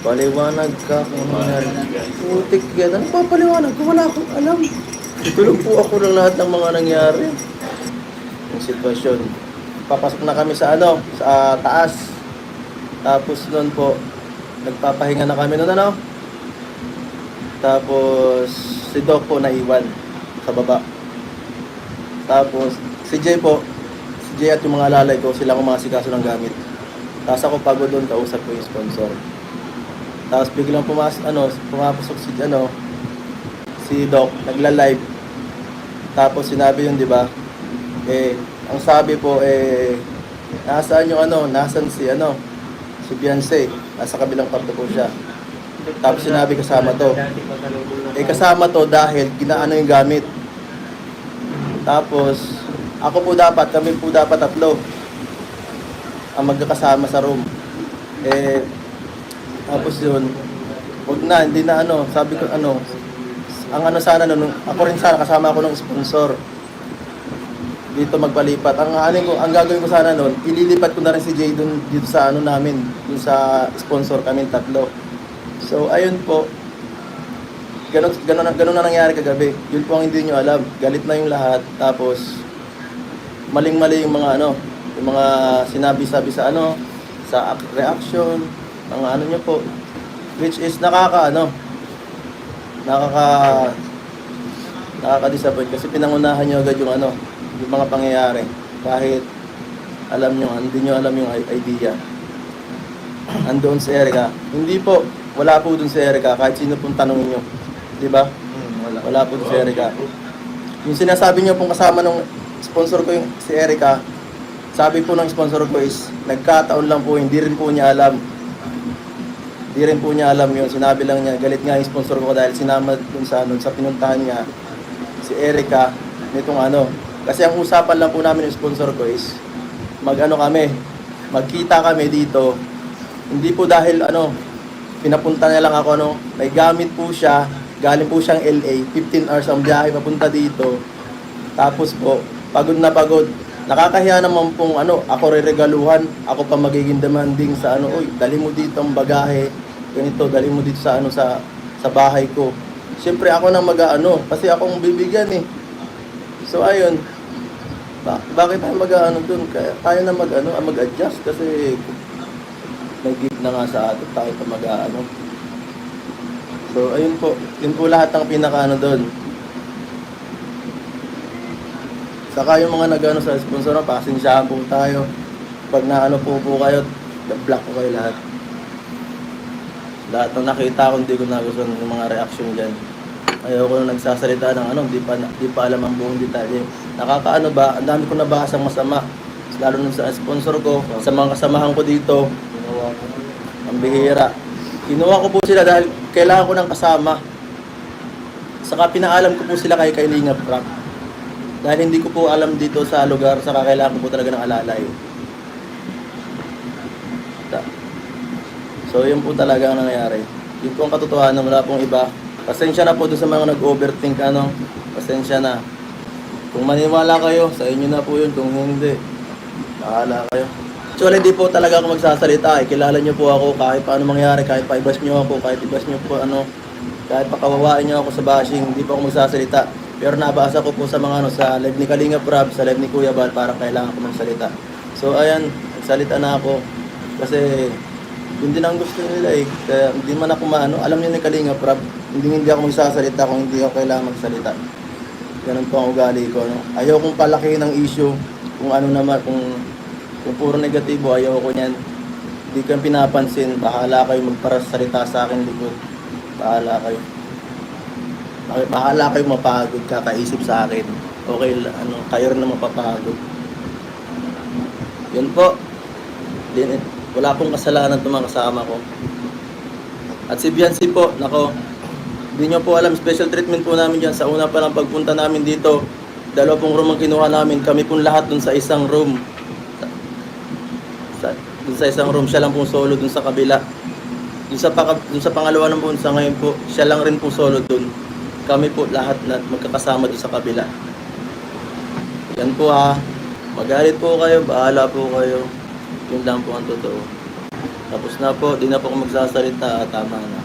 Paliwanag ka kung ano. Putik yan. Ano papaliwanag ko? Wala akong alam. Tulog po ako ng lahat ng mga nangyari. Yung sitwasyon. Papasok na kami sa ano, sa taas. Tapos noon po, nagpapahinga na kami noon ano. Tapos si Doc po naiwan sa baba. Tapos si Jay po, si Jay at yung mga lalay ko, sila ang mga sikaso ng gamit. Tapos ako pagod doon, kausap ko yung sponsor. Tapos biglang pumas ano, pumapasok si ano si Doc, nagla-live. Tapos sinabi yun, 'di ba? Eh, ang sabi po eh nasaan yung ano, nasaan si ano, si Beyonce. Nasa kabilang kwarto po siya. Tapos sinabi kasama to. Eh kasama to dahil ginaano yung gamit. Tapos ako po dapat, kami po dapat tatlo ang magkakasama sa room. Eh tapos yun, wag na, hindi na ano, sabi ko ano, ang ano sana nun, ako rin sana kasama ako ng sponsor dito magpalipat. Ang ano ko, ang gagawin ko sana noon, ililipat ko na rin si Jay dun dito sa ano namin, dun sa sponsor kami tatlo. So ayun po. Ganun, ganun, ganun na nangyari kagabi. Yun po ang hindi nyo alam. Galit na yung lahat. Tapos, maling-mali yung mga ano, yung mga sinabi-sabi sa ano, sa ac- reaction, mga ano nyo po. Which is nakaka ano, nakaka nakaka-disappoint kasi pinangunahan nyo agad yung ano, yung mga pangyayari. Kahit alam nyo, hindi nyo alam yung idea. Andoon si Erica. Hindi po, wala po dun si Erica kahit sino pong tanongin nyo. Di ba? Hmm, wala. Wala po dun si Erica. Yung sinasabi nyo pong kasama ng sponsor ko yung si Erica, sabi po ng sponsor ko is, nagkataon lang po, hindi rin po niya alam. Hindi rin po niya alam yun. Sinabi lang niya, galit nga yung sponsor ko dahil sinama dun sa, dun sa pinuntahan niya, si Erica, nitong ano. Kasi ang usapan lang po namin yung sponsor ko is, mag-ano kami, magkita kami dito. Hindi po dahil ano, pinapunta niya lang ako ano, may gamit po siya, galing po siyang LA, 15 hours ang biyahe papunta dito. Tapos po, pagod na pagod. Nakakahiya naman pong ano, ako reregaluhan, ako pa magiging demanding sa ano, oy, dali mo dito ang bagahe, ganito, dali mo dito sa ano sa sa bahay ko. Siyempre ako nang mag-ano, kasi akong bibigyan eh. So ayun, ba- bakit tayo mag-ano dun? Kaya tayo na mag-ano, ah, mag-adjust kasi may gift na nga sa atin, tayo pa mag-ano. So ayun po, yun po lahat ng pinaka-ano doon. Saka yung mga nag-ano sa sponsor pasensyahan po tayo. Pag naano po po kayo, block ko kayo lahat. Lahat ng nakita ko, hindi ko nagustuhan yung mga reaction dyan. Ayoko nung nagsasalita ng ano, di pa, di pa alam ang buong detalye. Nakakaano ba, ang dami ko nabasang masama. Lalo nung sa sponsor ko, sa mga kasamahan ko dito, ang bihira. Kinuha ko po sila dahil kailangan ko ng kasama. Saka pinaalam ko po sila kay Kailinga Prop. Dahil hindi ko po alam dito sa lugar, saka kailangan ko po talaga ng alalay. So yun po talaga ang nangyayari. Yun po ang katotohanan, wala pong iba. Pasensya na po doon sa mga nag-overthink ano. Pasensya na. Kung maniwala kayo, sa inyo na po yun. Kung hindi, bahala kayo. Actually, di po talaga ako magsasalita. Eh. Kilala niyo po ako kahit paano mangyari, kahit paibas niyo ako, kahit ibas niyo po ano, kahit pakawawain niyo ako sa bashing, hindi po ako magsasalita. Pero nabasa ko po sa mga ano, sa live ni Kalinga Prab, sa live ni Kuya Bal, parang kailangan ko magsalita. So ayan, nagsalita na ako. Kasi yun din ang gusto nila eh. Kaya hindi man ako maano, alam niyo ni Kalinga Prab, hindi hindi ako magsasalita kung hindi ako kailangan magsalita. Ganun po ang ugali ko. No? Ayaw kong palaki ng issue kung ano naman, kung kung puro negatibo, ayaw ko niyan. Hindi ko yung pinapansin. Bahala kayo magparasalita sa akin likod. Bahala kayo. Bahala kayo mapagod, kakaisip sa akin. Okay, ano, kayo rin na mapapagod. Yun po. Din, wala pong kasalanan itong mga kasama ko. At si Biancy po, nako, hindi nyo po alam, special treatment po namin dyan. Sa una pa lang pagpunta namin dito, dalawa pong room ang kinuha namin. Kami pong lahat dun sa isang room. Sa, dun sa isang room, siya lang pong solo dun sa kabila. Dun sa, paka, dun sa pangalawa ng buwan sa ngayon po, siya lang rin pong solo dun. Kami po lahat na magkakasama dun sa kabila. Yan po ha. Magalit po kayo, bahala po kayo. Yun lang po ang totoo. Tapos na po, di na po ako magsasalita, tama na.